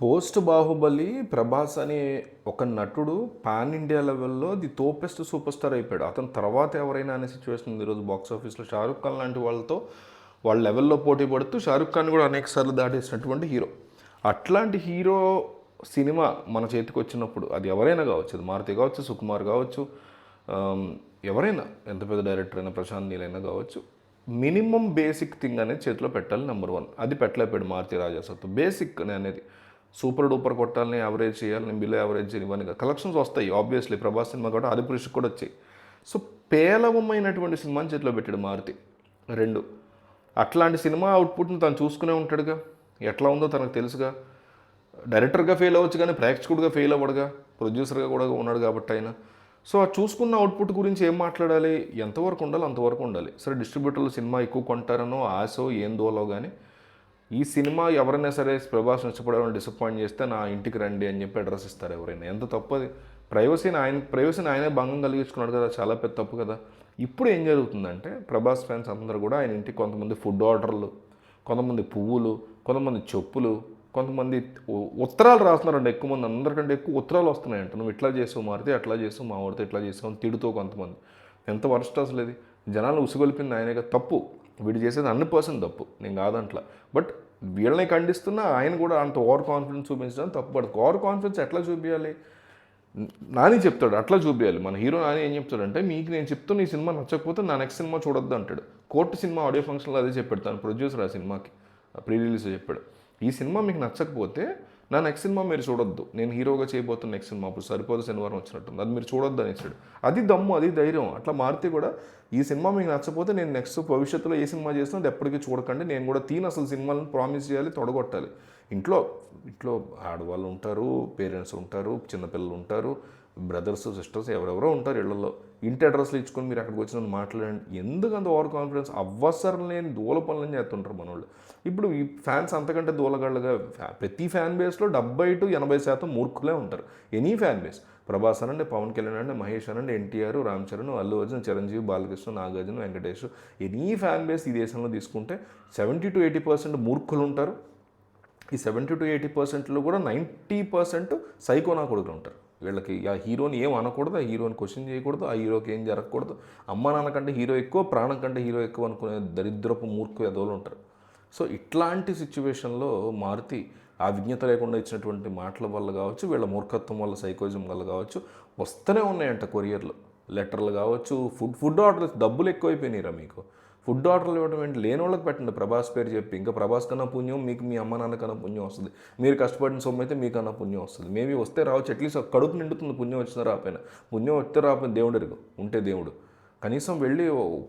Post Baahubali Prabhas అనే ఒక నటుడు పాన్ ఇండియా లెవెల్లో ది తోపెస్ట్ సూపర్ స్టార్ అయిపోయాడు. అతని తర్వాత ఎవరైనా అనే సిచ్యువేషన్ ఉంది. ఈరోజు బాక్స్ ఆఫీస్లో షారుఖ్ ఖాన్ లాంటి వాళ్ళతో వాళ్ళ లెవెల్లో పోటీ పడుతూ షారుఖ్ ఖాన్ కూడా అనేక సార్లు దాటేసినటువంటి హీరో అట్లాంటి హీరో సినిమా మన చేతికి వచ్చినప్పుడు అది ఎవరైనా కావచ్చు అది మారుతి కావచ్చు సుకుమార్ కావచ్చు ఎవరైనా ఎంత పెద్ద డైరెక్టర్ అయినా ప్రశాంత్ నీలైనా కావచ్చు మినిమం బేసిక్ థింగ్ అనేది చేతిలో పెట్టాలి నెంబర్ వన్ అది పెట్టలేపాడు మారుతి రాజాసత్తు బేసిక్ అనేది సూపర్ డూపర్ కొట్టాలని యావరేజ్ చేయాలని నేను బిలో యావరేజ్ చేయాలి ఇవన్నీ కలెక్షన్స్ వస్తాయి ఆబ్వియస్లీ ప్రభాస్ సినిమా కూడా అది కూడా వచ్చాయి. సో పేలవమైనటువంటి సినిమాని చేతిలో పెట్టాడు మారుతి. రెండు అట్లాంటి సినిమా అవుట్పుట్ని తను చూసుకునే ఉంటాడుగా? ఎట్లా ఉందో తనకు తెలుసుగా? డైరెక్టర్గా ఫెయిల్ అవ్వచ్చు కానీ ప్రేక్షకుడిగా ఫెయిల్ అవ్వడుగా? ప్రొడ్యూసర్గా కూడా ఉన్నాడు కాబట్టి ఆయన. సో ఆ చూసుకున్న అవుట్పుట్ గురించి ఏం మాట్లాడాలి? ఎంతవరకు ఉండాలి అంతవరకు ఉండాలి. సరే డిస్ట్రిబ్యూటర్లు సినిమా ఎక్కువ కొంటారనో ఆశో ఏందోలో కానీ ఈ సినిమా ఎవరైనా సరే ప్రభాస్ నష్టపడాలని డిసప్పాయింట్ చేస్తే నా ఇంటికి రండి అని చెప్పి అడ్రస్ ఇస్తారు ఎవరైనా. ఎంత తప్పది ప్రైవసీని ఆయన ప్రైవసీని ఆయనే భంగం కలిగించుకున్నాడు కదా చాలా పెద్ద తప్పు కదా. ఇప్పుడు ఏం జరుగుతుందంటే ప్రభాస్ ఫ్యాన్స్ అందరూ కూడా ఆయన ఇంటికి కొంతమంది ఫుడ్ ఆర్డర్లు కొంతమంది పువ్వులు కొంతమంది చెప్పులు కొంతమంది ఉత్తరాలు రాస్తున్నారండి ఎక్కువ మంది. అందరికంటే ఎక్కువ ఉత్తరాలు వస్తున్నాయంట. నువ్వు ఇట్లా చేసావు మారితే అట్లా చేసావు మా వాడితే ఇట్లా చేసావు అని తిడుతూ కొంతమంది. ఎంత వరస్ట్ అసలు ఇది? జనాలు ఉసుగొలిపింది ఆయనగా తప్పు. వీడు చేసేది హండ్రెడ్ పర్సెంట్ తప్పు. నేను కాదంట్లా. బట్ వీళ్ళని ఖండిస్తున్నా ఆయన కూడా అంత ఓవర్ కాన్ఫిడెన్స్ చూపించడం తప్పుపడదు ఓవర్ కాన్ఫిడెన్స్ ఎట్లా చూపించాలి నాని చెప్తాడు అట్లా చూపించాలి మన హీరో నాని ఏం చెప్తాడంటే మీకు నేను చెప్తున్న ఈ సినిమా నచ్చకపోతే నా నెక్స్ట్ సినిమా చూడొద్దు అంటాడు. కోర్టు సినిమా ఆడియో ఫంక్షన్లో అదే చెప్పాడు తను ప్రొడ్యూసర్ ఆ సినిమాకి ప్రీ రిలీజ్ చెప్పాడు. ఈ సినిమా మీకు నచ్చకపోతే నా నెక్స్ట్ సినిమా మీరు చూడొద్దు. నేను హీరోగా చేయబోతున్న నెక్స్ట్ సినిమా అప్పుడు సరిపోదు శనివారం వచ్చినట్టుంది. అది మీరు చూడొద్దు అనేసాడు అది దమ్ము అది ధైర్యం. అట్లా మారితే కూడా ఈ సినిమా మీకు నచ్చకపోతే నేను నెక్స్ట్ భవిష్యత్తులో ఏ సినిమా చేస్తున్నా అది ఎప్పటికీ చూడకండి. నేను కూడా తీను అసలు సినిమాలను ప్రామిస్ చేయాలి తొడగొట్టాలి. ఇంట్లో ఇంట్లో ఆడవాళ్ళు ఉంటారు పేరెంట్స్ ఉంటారు చిన్నపిల్లలు ఉంటారు. బ్రదర్స్ సిస్టర్స్ ఎవరెవరో ఉంటారు ఇళ్ళలో. ఇంటి అడ్రస్లు ఇచ్చుకొని మీరు అక్కడికి వచ్చిన మాట్లాడండి. ఎందుకు అంత ఓవర్ కాన్ఫిడెన్స్? అవసరం లేని దూల పనులని చేస్తుంటారు మనోళ్ళు. ఇప్పుడు ఈ ఫ్యాన్స్ అంతకంటే దూలగాళ్ళుగా ప్రతి ఫ్యాన్ బేస్లో డెబ్బై టు ఎనభై శాతం మూర్ఖులే ఉంటారు. Any fan base. ప్రభాస్ అనండి పవన్ కళ్యాణ్ అండి మహేష్ అనండి NTR Ram Charan Allu Arjun Chiranjeevi Balakrishna Nagarjuna Venkatesh. Any fan base ఈ దేశంలో తీసుకుంటే సెవెంటీ టు ఎయిటీ పర్సెంట్ మూర్ఖులు ఉంటారు. ఈ సెవెంటీ టు ఎయిటీ పర్సెంట్లో కూడా నైంటీ పర్సెంట్ సైకో నా కొడుకులు ఉంటారు. వీళ్ళకి ఆ హీరోని ఏం అనకూడదు ఆ హీరోని క్వశ్చన్ చేయకూడదు ఆ హీరోకి ఏం జరగకూడదు. అమ్మ నాన్న కంటే హీరో ఎక్కువ ప్రాణం కంటే హీరో ఎక్కువ అనుకునే దరిద్రపు మూర్ఖ ఎదవలు ఉంటారు. సో ఇట్లాంటి సిచ్యువేషన్లో మారుతి ఆ విజ్ఞత లేకుండా ఇచ్చినటువంటి మాటల వల్ల కావచ్చు వీళ్ళ మూర్ఖత్వం వల్ల సైకోజం వల్ల కావచ్చు వస్తూనే ఉన్నాయంట కొరియర్లు. లెటర్లు కావచ్చు ఫుడ్ ఫుడ్ ఆర్డర్స్ డబ్బులు ఎక్కువైపోయినాయిరా మీకు. ఫుడ్ ఆర్డర్లు ఇవ్వడం ఏంటి? లేని వాళ్ళకి పెట్టండి. ప్రభాస్ పేరు చెప్పి. ఇంకా ప్రభాస్ కన్నా పుణ్యం మీకు మీ అమ్మ నాన్న కన్నా పుణ్యం వస్తుంది. మీరు కష్టపడిన సొమ్ము అయితే మీకన్నా పుణ్యం వస్తుంది. మేబీ వస్తే రావచ్చు. అట్లీస్ట్ కడుపు నిండుతుంది. పుణ్యం వచ్చినా రాపోయినా పుణ్యం వస్తే రాపోయిన దేవుడు ఉంటే దేవుడు. కనీసం వెళ్ళి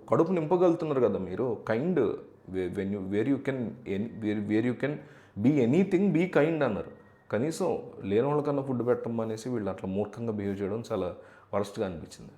కడుపు నింపగలుగుతున్నారు కదా మీరు. Kind. When you where you can where you can be anything be kind అన్నారు. కనీసం లేని వాళ్ళకన్నా ఫుడ్ పెట్టడం అనేసి వీళ్ళు అట్లా మూర్ఖంగా బిహేవ్ చేయడం చాలా వరస్ట్గా అనిపించింది.